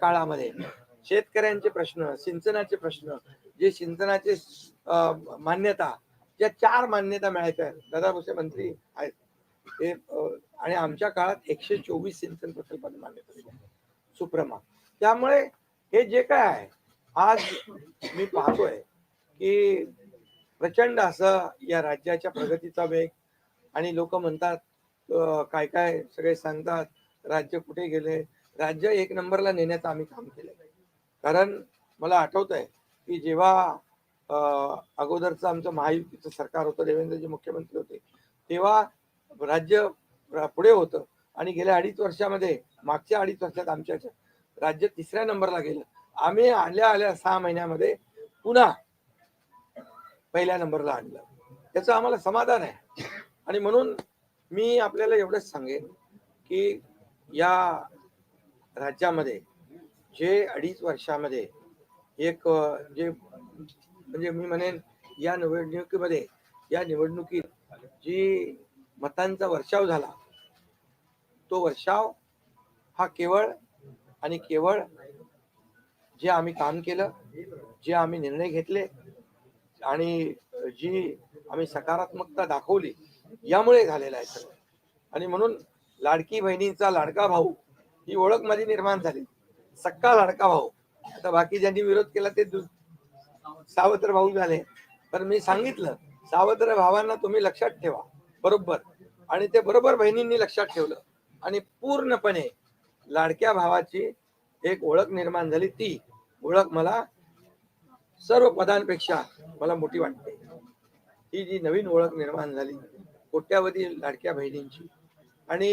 काळामध्ये. शेतकऱ्यांचे प्रश्न सिंचनाचे प्रश्न जे सिंचनाचे मान्यता ज्या चार मान्यता मिळायच्या आहेत दादा भुसे मंत्री आहेत. ते आणि आमच्या काळात एकशे चोवीस सिंचन प्रकल्पाने मान्यता सुप्रमा. त्यामुळे हे जे काय आहे आज मी पाहतोय की प्रचंड असं या राज्याच्या प्रगतीचा वेग आणि लोक म्हणतात काय काय सगळे सांगतात राज्य कुठे गेले राज्य एक नंबरला नेण्याचं आम्ही काम केलं कारण मला आठवत आहे की जेव्हा अगोदरचं आमचं महायुतीचं सरकार होतं देवेंद्रजी मुख्यमंत्री होते तेव्हा राज्य पुढे होतं आणि गेल्या अडीच वर्षामध्ये मागच्या अडीच वर्षात आमच्या राज्य तिसऱ्या नंबरला गेलं. आम्ही आल्या आल्या सहा महिन्यामध्ये पुन्हा पहिल्या नंबरला आणलं. त्याचं आम्हाला समाधान आहे. आणि म्हणून मी आपल्याला एवढंच सांगेन की या राज्यामध्ये जे अडीच वर्षामध्ये एक जे म्हणजे मी म्हणेन या निवडणुकीमध्ये या निवडणुकीत जी मतांचा वर्षाव झाला तो वर्षाव हा केवळ आणि केवळ जे आम्ही काम केलं जे आम्ही निर्णय घेतले आणि जी आम्ही सकारात्मकता दाखवली यामुळे झालेला आहे सगळं. आणि म्हणून लाडकी बहिणींचा लाडका भाऊ ही ओळख माझी निर्माण झाली. सक्का लाडका भाऊ. आता बाकी ज्यांनी विरोध केला ते दु- सावत्र भाऊ झाले. तर मी सांगितलं सावत्र भावांना तुम्ही लक्षात ठेवा. बरोबर. आणि ते बरोबर बहिणींनी लक्षात ठेवलं. आणि पूर्णपणे लाडक्या भावाची एक ओळख निर्माण झाली. ती ओळख मला सर्व पदांपेक्षा मला मोठी वाटते. ही जी नवीन ओळख निर्माण झाली कोट्यावधी लाडक्या बहिणींची. आणि